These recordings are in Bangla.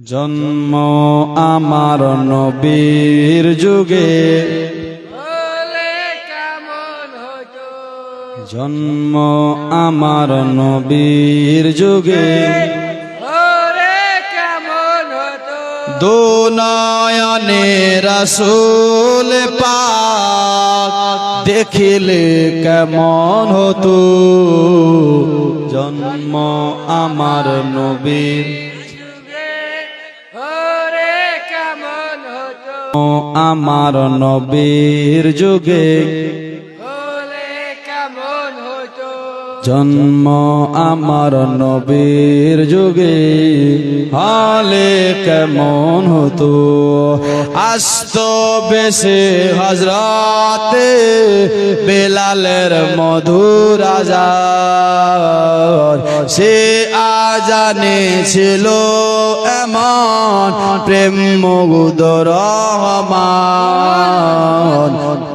জন্ম আমার নবীর যুগে। জন্ম আমার নবীর যুগে। ওরে কেমন হতো দু নয়নে রসুল পাক দেখিলে কেমন হতো? জন্ম আমার নবীর আমার নবীর যুগে। জন্ম আমার নবীর যুগে। হালে কেমন হতো? আস্ত বেশে হজরতে বেলালের মধুর আজাদ সে আজানে ছিল এমন প্রেম মুগুদর রহমান।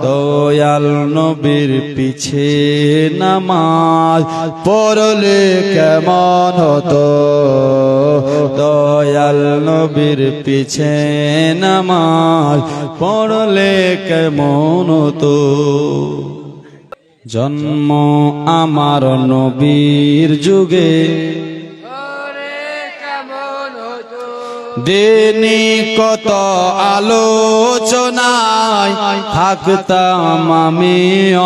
দয়াল নবীর পিছে নামাজ পড়লে কেমন হতো? দয়াল নবীর পিছে নামাজ পড়লে কেমন হতো? জন্ম আমার নবীর যুগে। দিনী কত আলোচনায় থাকতাম আমি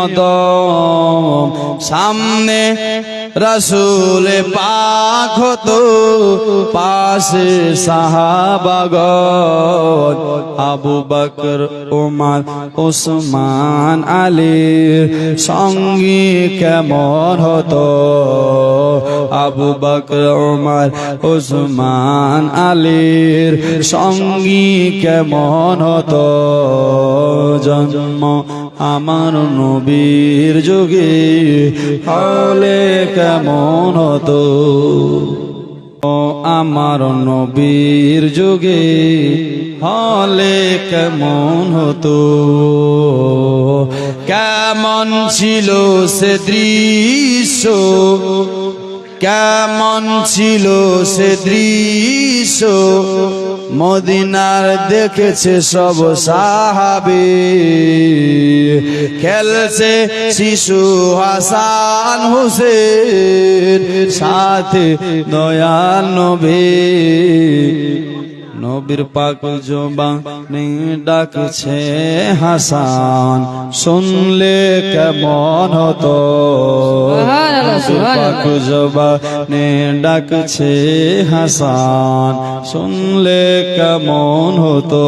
অদম। সামনে রসুল পাক হতো পাশে সাহাবাগত আবু বকর, উমার ওসমান আলীর সঙ্গী কেমন হতো? আবু বকর, উমার ওসমান আলীর সঙ্গী কেমন হতো? জন্ম আমার নবীর যুগে হলে কেমন হতো? আমার নবীর যুগে হলে কেমন হতো? কেমন ছিল সে দৃশ্য? কেমন ছিল সে দৃশ্য? মদিনার দেখেছে সব সাহাবি। খেলছে শিশু হাসান হুসেন সাথে নয়া নবী। নবীর পাক জবানে ডাকছে হাসান শুনলে কেমন হতো? নবীর জোবা ডাকছে হাসান শুনলে কেমন হতো?